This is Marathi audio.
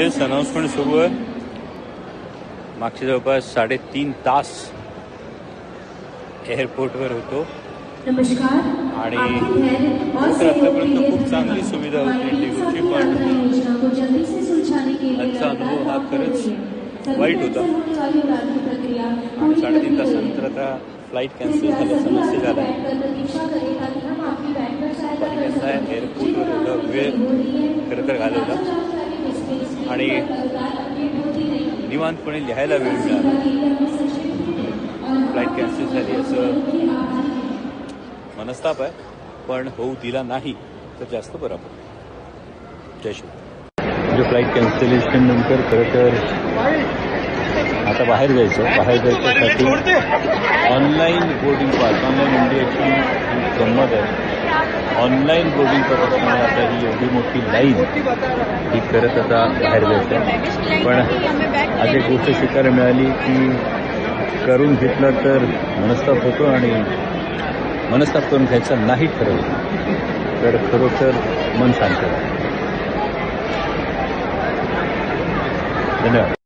लेटेस्ट अनाउंसमेंट सुरू आहे मागच्या जवळपास साडेतीन तास एअरपोर्टवर होतो. आणि आतापर्यंत खूप चांगली सुविधा होती डेंग्यूची पण. आजचा अनुभव हा खरंच वाईट होता. आणि साडेतीन तासानंतर आता फ्लाईट कॅन्सल झाल्याचा मेसेज आला एअरपोर्टवर एवढा वेळ खरं तर घालवला. आणि निवांतपणे लिहायला वेळ मिळाला. फ्लाईट कॅन्सल झाली असं मनस्ताप आहे पण होऊ दिला नाही तर जास्त बरा पडेल जय श्री म्हणजे फ्लाईट कॅन्सलेशन नंतर खरं तर आता बाहेर जायचं बाहेर जायच्यासाठी ऑनलाईन बोर्डिंग पास ऑनलाईन इंडियाची गंमत आहे. ऑनलाईन बोर्डिंग असल्यामुळे आता ही एवढी मोठी लाईन ही करत आता बाहेर जायचं पण आज एक गोष्ट शिकायला मिळाली की करून घेतलं तर मनस्ताप होतो आणि मनस्ताप करून घ्यायचा नाही ठरवलं तर खरोखर मन शांत. धन्यवाद.